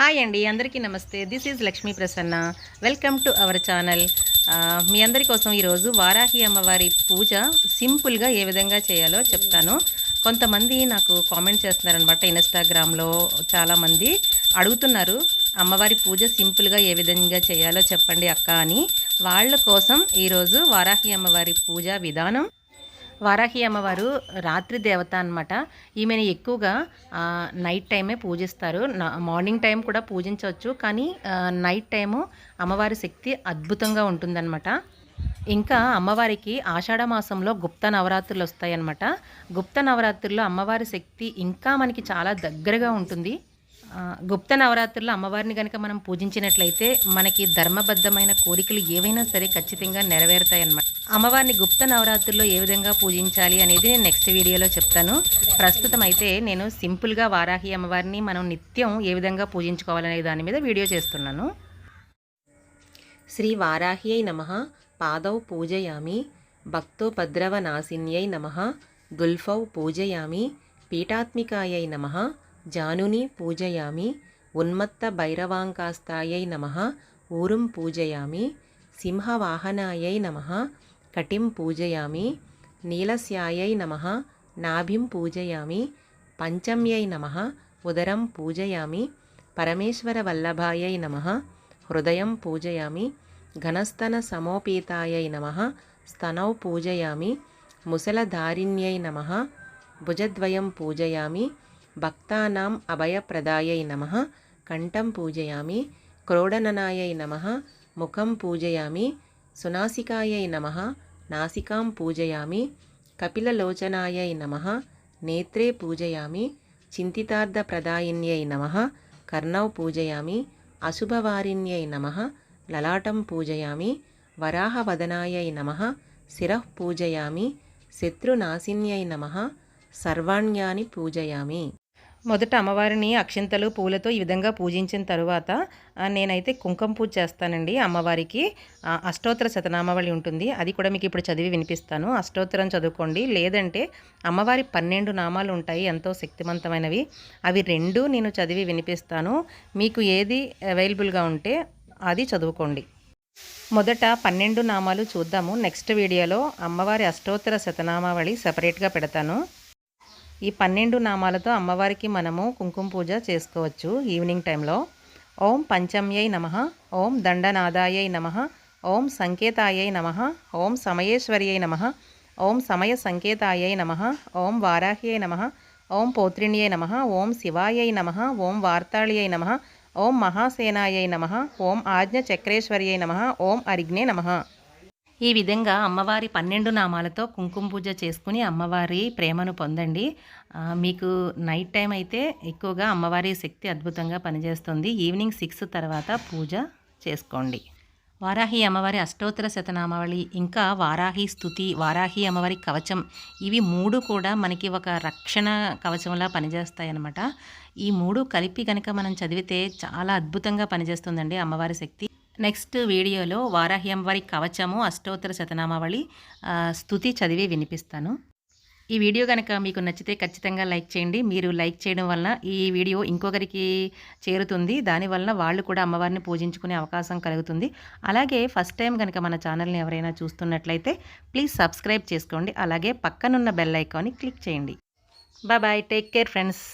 Hi అండి అందరికీ నమస్తే. This is Lakshmi Prasanna. Welcome to our channel మీ అందరి కోసం ఈరోజు వారాహి అమ్మవారి పూజ సింపుల్గా ఏ విధంగా చేయాలో చెప్తాను. కొంతమంది నాకు కామెంట్ చేస్తున్నారనమాట ఇన్స్టాగ్రామ్లో. చాలామంది అడుగుతున్నారు అమ్మవారి పూజ సింపుల్గా ఏ విధంగా చేయాలో చెప్పండి అక్క అని. వాళ్ళ కోసం ఈరోజు వారాహి అమ్మవారి పూజ విధానం వారాహి అమ్మవారు రాత్రి దేవత అనమాట ఈమెను ఎక్కువగా నైట్ టైమే పూజిస్తారు. నా- మార్నింగ్ టైం కూడా పూజించవచ్చు. కానీ నైట్ టైము అమ్మవారి శక్తి అద్భుతంగా ఉంటుందన్నమాట. ఇంకా అమ్మవారికి ఆషాఢ మాసంలో గుప్త నవరాత్రులు వస్తాయన్నమాట. గుప్త నవరాత్రుల్లో అమ్మవారి శక్తి ఇంకా మనకి చాలా దగ్గరగా ఉంటుంది. గుప్త నవరాత్రుల్లో అమ్మవారిని కనుక మనం పూజించినట్లయితే మనకి ధర్మబద్ధమైన కోరికలు ఏవైనా సరే ఖచ్చితంగా నెరవేరుతాయి అన్నమాట అమ్మవారిని గుప్త నవరాత్రుల్లో ఏ విధంగా పూజించాలి అనేది నేను నెక్స్ట్ వీడియోలో చెప్తాను. ప్రస్తుతం అయితే నేను సింపుల్గా వారాహి అమ్మవారిని మనం నిత్యం ఏ విధంగా పూజించుకోవాలనే దాని మీద వీడియో చేస్తున్నాను. శ్రీ వారాహ్యై నమ పాదౌ పూజయామి భక్తోపద్రవనాశిన్యై నమ గుల్ఫౌ పూజయామి పీఠాత్మికాయై నమ జానుని పూజయామి ఉన్మత్త భైరవాంకాస్తాయై నమ ఊరుం పూజయామి సింహవాహనాయై నమ కటిం పూజయామి నీలస్యాయై నమ నాభిం పూజయామి పంచమ్యై నమ ఉదరం పూజయామి పరమేశ్వర వల్లభాయై నమ హృదయం పూజయామి ఘనస్తన సమోపీతాయై నమ స్తనౌ పూజయామి ముసలధారిణ్యై నమ భుజద్వయం పూజయామి భక్తానాం అభయప్రదాయై నమ కంఠం పూజయామి క్రోడననాయై నమ ముఖం పూజయామి సునాసికాయై నమ నాసికాం పూజయామి కపిలలోచనాయై నమ నేత్రే పూజయామి చింతితార్థప్రదాయిన్యై నమ కర్ణౌ పూజయామి అశుభవారిణ్యై నమ లలాటం పూజయామి వరాహవదనాయై నమ శిరః పూజయామి శత్రునాశిన్యై నమ సర్వాణ్యాని పూజయామి. మొదట అమ్మవారిని అక్షింతలు పూలతో ఈ విధంగా పూజించిన తరువాత నేనైతే కుంకుమ పూజ చేస్తానండి అమ్మవారికి. అష్టోత్తర శతనామావళి ఉంటుంది. అది కూడా మీకు ఇప్పుడు చదివి వినిపిస్తాను. అష్టోత్తరం చదువుకోండి. లేదంటే అమ్మవారి పన్నెండు నామాలు ఉంటాయి ఎంతో శక్తివంతమైనవి. అవి రెండు నేను చదివి వినిపిస్తాను. మీకు ఏది అవైలబుల్గా ఉంటే అది చదువుకోండి. మొదట పన్నెండు నామాలు చూద్దాము. నెక్స్ట్ వీడియోలో అమ్మవారి అష్టోత్తర శతనామావళి సపరేట్గా పెడతాను. ఈ పన్నెండు నామాలతో అమ్మవారికి మనము కుంకుమ పూజ చేసుకోవచ్చు ఈవినింగ్ టైంలో ఓం పంచమ్యై నమ ఓం దండనాదాయై నమ ఓం సంకేతాయై నమ ఓం సమయేశ్వర్యై నమ ఓం సమయ సంకేతాయై నమ ఓం వారాహ్యై నమ ఓం పౌత్రిణ్యై నమ ఓం శివాయై నమ ఓం వార్తాళియై నమ ఓం మహాసేనాయై నమ ఓం ఆజ్ఞ చక్రేశ్వర్యై నమ ఓం అరిగ్నే నమ ఈ విధంగా అమ్మవారి పన్నెండు నామాలతో కుంకుమ పూజ చేసుకుని అమ్మవారి ప్రేమను పొందండి. మీకు నైట్ టైం అయితే ఎక్కువగా అమ్మవారి శక్తి అద్భుతంగా పనిచేస్తుంది. ఈవినింగ్ సిక్స్ తర్వాత పూజ చేసుకోండి. వారాహి అమ్మవారి అష్టోత్తర శతనామావళి ఇంకా వారాహి స్థుతి వారాహి అమ్మవారి కవచం ఇవి మూడు కూడా మనకి ఒక రక్షణ కవచంలా పనిచేస్తాయి అన్నమాట ఈ మూడు కలిపి కనుక మనం చదివితే చాలా అద్భుతంగా పనిచేస్తుందండి అమ్మవారి శక్తి. నెక్స్ట్ వీడియోలో వారాహి కవచము అష్టోత్తర శతనామావళి స్థుతి చదివి వినిపిస్తాను. ఈ వీడియో కనుక మీకు నచ్చితే ఖచ్చితంగా లైక్ చేయండి. మీరు లైక్ చేయడం వలన ఈ వీడియో ఇంకొకరికి చేరుతుంది. దానివల్ల వాళ్ళు కూడా అమ్మవారిని పూజించుకునే అవకాశం కలుగుతుంది. అలాగే ఫస్ట్ టైం కనుక మన ఛానల్ని ఎవరైనా చూస్తున్నట్లయితే ప్లీజ్ సబ్స్క్రైబ్ చేసుకోండి. అలాగే పక్కనున్న బెల్ ఐకాన్ని క్లిక్ చేయండి. బాయ్. Take care friends.